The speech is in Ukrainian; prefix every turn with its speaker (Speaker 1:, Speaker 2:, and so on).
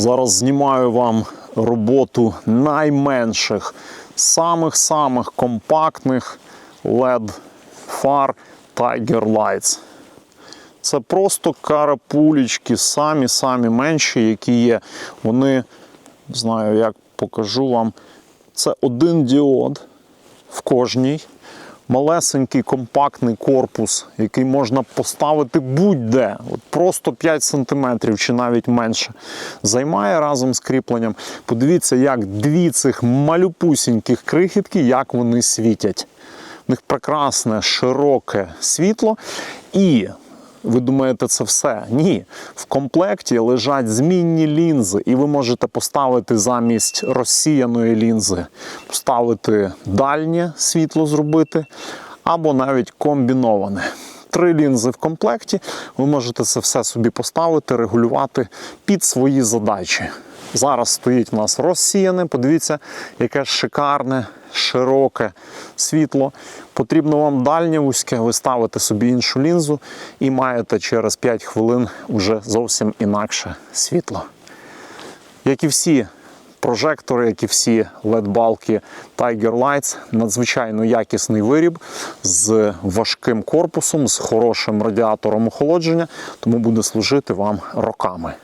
Speaker 1: Зараз знімаю вам роботу найменших, самих-самих компактних LED фар Tiger Lights. Це просто карапулічки, самі-самі менші, які є. Вони, знаю, як покажу вам. Це один діод в кожній. Малесенький компактний корпус, який можна поставити будь-де, от просто 5 см чи навіть менше. Займає разом з кріпленням. Подивіться, як дві цих малюпусіньких крихітки, як вони світять. У них прекрасне, широке світло. І ви думаєте, це все? Ні. В комплекті лежать змінні лінзи, і ви можете поставити замість розсіяної лінзи, поставити дальнє світло зробити, або навіть комбіноване. Три лінзи в комплекті. Ви можете це все собі поставити, регулювати під свої задачі. Зараз стоїть у нас розсіяне. Подивіться, яке шикарне, широке світло. Потрібно вам дальнє вузьке, ви ставите собі іншу лінзу і маєте через 5 хвилин вже зовсім інакше світло. Як і всі прожектори, як і всі LED-балки Tiger Lights, надзвичайно якісний виріб з важким корпусом, з хорошим радіатором охолодження, тому буде служити вам роками.